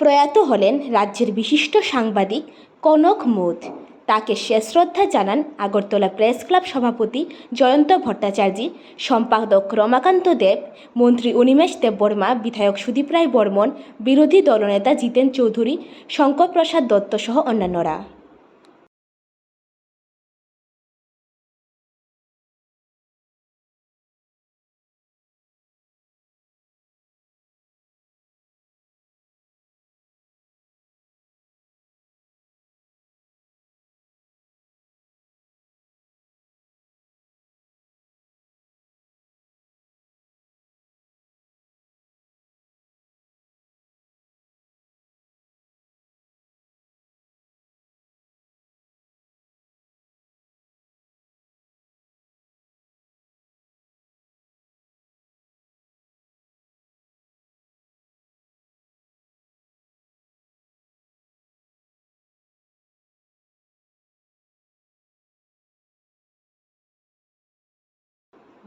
প্রয়াত হলেন রাজ্যের বিশিষ্ট সাংবাদিক কনক মুদ। তাকে শেষ শ্রদ্ধা জানান আগরতলা প্রেস ক্লাব সভাপতি জয়ন্ত ভট্টাচার্য, সম্পাদক রমাকান্ত দেব, মন্ত্রী অনিমেষ দেববর্মা, বিধায়ক সুদীপ রায় বর্মন, বিরোধী দলনেতা জিতেন চৌধুরী, শঙ্করপ্রসাদ দত্ত সহ অন্যান্যরা।